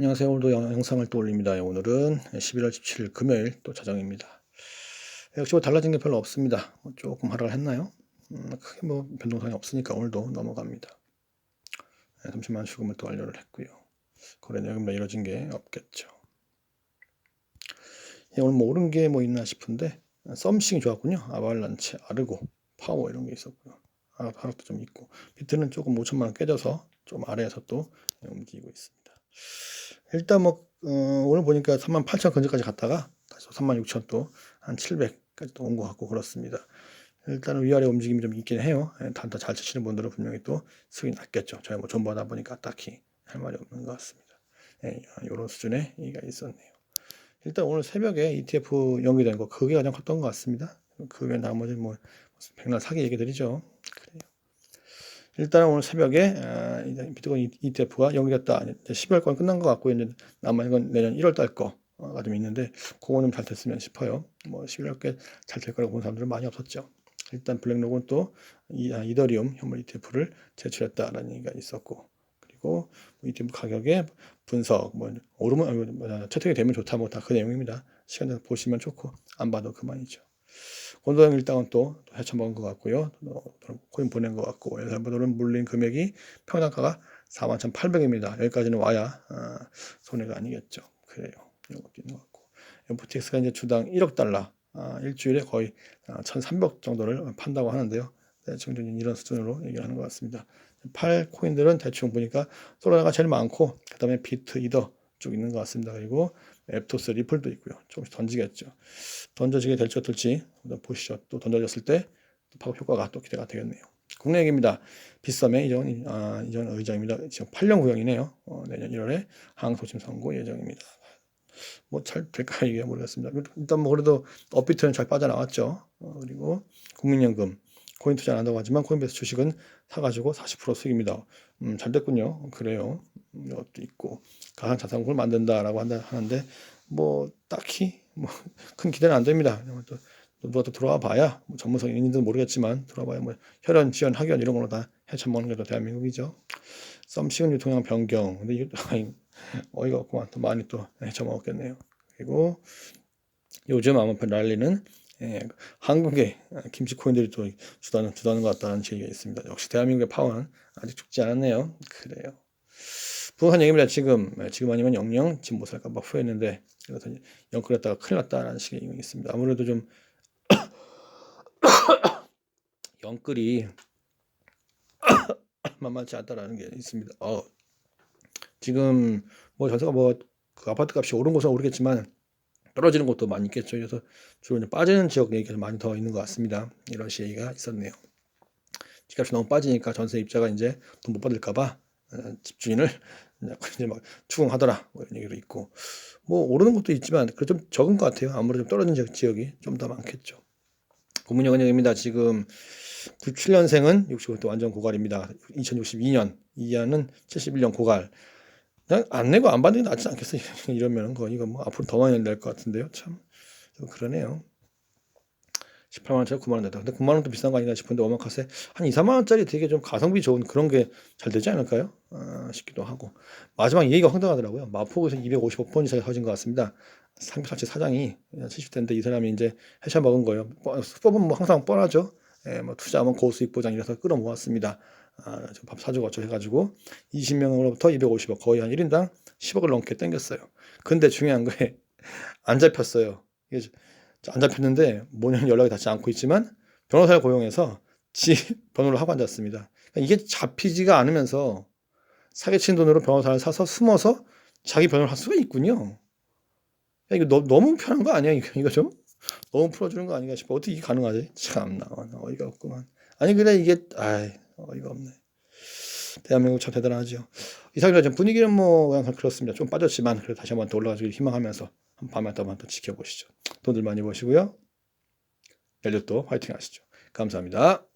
안녕하세요. 오늘도 영- 영상을 또 올립니다. 예, 오늘은 11월 17일 금요일 또 자정입니다. 역시 뭐 달라진 게 별로 없습니다. 뭐 조금 하락을 했나요? 음, 크게 뭐 변동성이 없으니까 오늘도 넘어갑니다. 네, 30만 수금을 또 완료를 했고요. 거래 내역입니다. 이뤄진 게 없겠죠. 예, 오늘 뭐 오른 게 뭐 있나 싶은데 썸씽이 좋았군요. 아발란체, 아르고, 파워 이런 게 있었고요. 아, 하락도 좀 있고 비트는 조금 5천만 원 깨져서 좀 아래에서 또 움직이고 있습니다. 일단 뭐 어, 오늘 보니까 3만 8천 근처까지 갔다가 다시 3만 6천 또 한 700까지 또 온 것 같고 그렇습니다. 일단은 위아래 움직임이 좀 있긴 해요. 예, 단타 잘 치시는 분들은 분명히 또 수익이 났겠죠. 저희 뭐 존버하다 보니까 딱히 할 말이 없는 것 같습니다. 예, 이런 수준의 얘기가 있었네요. 일단 오늘 새벽에 ETF 연기된 거 그게 가장 컸던 것 같습니다. 그 외 나머지 뭐 백날 사기 얘기들이죠. 그래요. 일단 오늘 새벽에 아, 비트코인 ETF가 연기됐다. 이제 12월 건 끝난 것 같고 이제 남은 건 내년 1월 달 거가 좀 있는데 그거는 잘 됐으면 싶어요. 뭐 11월 꽤잘될 거라고 본 사람들은 많이 없었죠. 일단 블랙록은 또 이, 아, 이더리움 현물 ETF를 제출했다라는 얘기가 있었고 그리고 뭐 ETF 가격의 분석 뭐 오르면 아, 뭐, 채택이 되면 좋다 뭐 다 그 내용입니다. 시간 내서 보시면 좋고 안 봐도 그만이죠. 권도형 일당은 또 헤쳐먹은 것 같고요. 또 코인 보낸 것 같고 엘살바도르는 물린 금액이 평당가가 41,800입니다. 여기까지는 와야 어, 손해가 아니겠죠. 그래요. 이런 것도 있는 것 같고 FTX가 이제 주당 1억 달러 아, 일주일에 거의 1,300 정도를 판다고 하는데요. 대충 좀 이런 수준으로 얘기를 하는 것 같습니다. 팔 코인들은 대충 보니까 솔라나가 제일 많고 그 다음에 비트, 이더 쭉 있는 것 같습니다. 그리고 앱토스, 리플도 있고요. 조금씩 던지겠죠. 던져지게 될지 어떨지 보시죠. 또 던져졌을 때 파급 효과가 또 기대가 되겠네요. 국내 얘기입니다. 빗썸의 이전, 아, 이전 의장입니다. 지금 8년 구형이네요. 어, 내년 1월에 항소심 선고 예정입니다. 뭐 잘 될까 이게 모르겠습니다. 일단 뭐 그래도 업비트는 잘 빠져나왔죠. 어, 그리고 국민연금 코인 투자 안 한다고 하지만 코인베이스 주식은 사가지고 40% 수익입니다. 음, 잘 됐군요. 그래요. 음, 이것도 있고 가상 자산금을 만든다라고 한다 하는데 뭐 딱히 뭐 큰 기대는 안 됩니다. 또 누가 또 들어와 봐야 뭐 전문성 있는지는 모르겠지만 들어와 봐야 뭐 혈연, 지연, 학연 이런 걸로 다 헤쳐먹는 게또 대한민국이죠. 썸식은 유통량 변경. 근데 이게 어이가 없구만. 또 많이 또 헤쳐먹었겠네요. 그리고 요즘 아마존 랠리는 예, 한국의 김치 코인들이 또 주다는 주다는 것 같다는 얘기가 있습니다. 역시 대한민국의 파워는 아직 죽지 않았네요. 그래요. 부동산 얘기입니다. 지금 예, 지금 아니면 영영 집못 살까봐 후회했는데 그래서 영끌했다가 큰일 났다라는 식의 얘기가 있습니다. 아무래도 좀 영끌이 만만치 않다라는 게 있습니다. 어, 지금 뭐 전세가 뭐 그 아파트 값이 오른 곳은 오르겠지만 떨어지는 곳도 많이 있겠죠. 그래서 주로 이제 빠지는 지역 얘기가 많이 더 있는 것 같습니다. 이런 시 얘기가 있었네요. 집값이 너무 빠지니까 전세 입자가 이제 돈 못 받을까봐 어, 집주인을 이제 막 추궁하더라 뭐 이런 얘기도 있고 뭐 오르는 것도 있지만 그좀 적은 것 같아요. 아무래도 좀 떨어진 지역, 지역이 좀 더 많겠죠. 고문영은입니다. 지금 97년생은 65대 완전 고갈입니다. 2062년 이하는 71년 고갈. 그냥 안 내고 안 받는 게 낫지 않겠어요? 이러면은 거 이거 뭐 앞으로 더 많이 낼 것 같은데요. 참 그러네요. 18만 원짜리 9만 원 냈다. 근데 9만 원도 비싼 거 아닌가 싶은데 오마카세 한 2, 3만 원짜리 되게 좀 가성비 좋은 그런 게 잘 되지 않을까요? 아, 싶기도 하고 마지막 얘기가 황당하더라고요. 마포구에서 255번 이상이 터진 것 같습니다. 삼겹살집 사장이 70대인데 이 사람이 이제 해셔 먹은 거예요. 수법은 뭐 항상 뻔하죠. 예, 뭐 투자하면 고수익 보장 이래서 끌어모았습니다. 아, 밥 사주고 어쩌고 해가지고 20명으로부터 250억 거의 한 1인당 10억을 넘게 땡겼어요. 근데 중요한 거에 안 잡혔어요. 이게 안 잡혔는데 뭐냐면 연락이 닿지 않고 있지만 변호사를 고용해서 지 변호를 하고 앉았습니다. 그러니까 이게 잡히지가 않으면서 사기친 돈으로 변호사를 사서 숨어서 자기 변호를 할 수가 있군요. 야, 이거 너, 너무 편한 거 아니야? 이거, 이거 좀? 너무 풀어주는 거 아닌가 싶어. 어떻게 이게 가능하지? 참나, 어이가 없구만. 아니, 그래, 이게, 아이, 어이가 없네. 대한민국 참 대단하죠. 이상이라 좀 분위기는 뭐, 그냥 그렇습니다. 좀 빠졌지만, 그래도 다시 한번 더 올라가기를 희망하면서, 한 밤에 또 한번 또 지켜보시죠. 돈들 많이 버시고요. 또 화이팅 하시죠. 감사합니다.